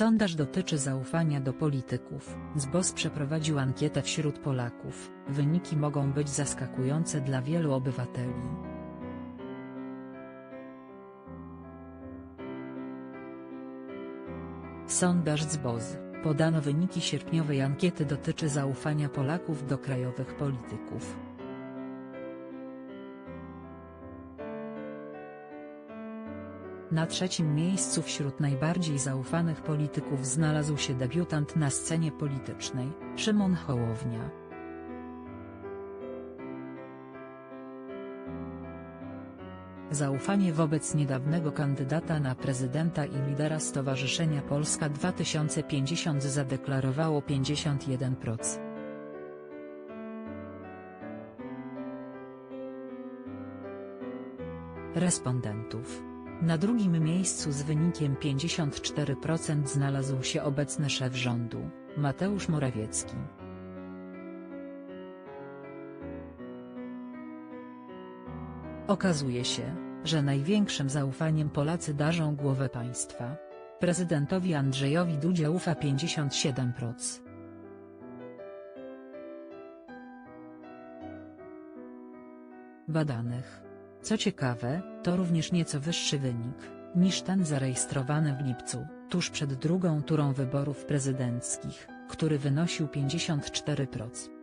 Sondaż dotyczy zaufania do polityków. ZBOS przeprowadził ankietę wśród Polaków. Wyniki mogą być zaskakujące dla wielu obywateli. Sondaż ZBOZ. Podano wyniki sierpniowej ankiety dotyczy zaufania Polaków do krajowych polityków. Na trzecim miejscu wśród najbardziej zaufanych polityków znalazł się debiutant na scenie politycznej, Szymon Hołownia. Zaufanie wobec niedawnego kandydata na prezydenta i lidera Stowarzyszenia Polska 2050 zadeklarowało 51%. respondentów. Na drugim miejscu z wynikiem 54% znalazł się obecny szef rządu, Mateusz Morawiecki. Okazuje się, że największym zaufaniem Polacy darzą głowę państwa. Prezydentowi Andrzejowi Dudzie ufa 57%. Badanych. Co ciekawe, to również nieco wyższy wynik, niż ten zarejestrowany w lipcu, tuż przed drugą turą wyborów prezydenckich, który wynosił 54%.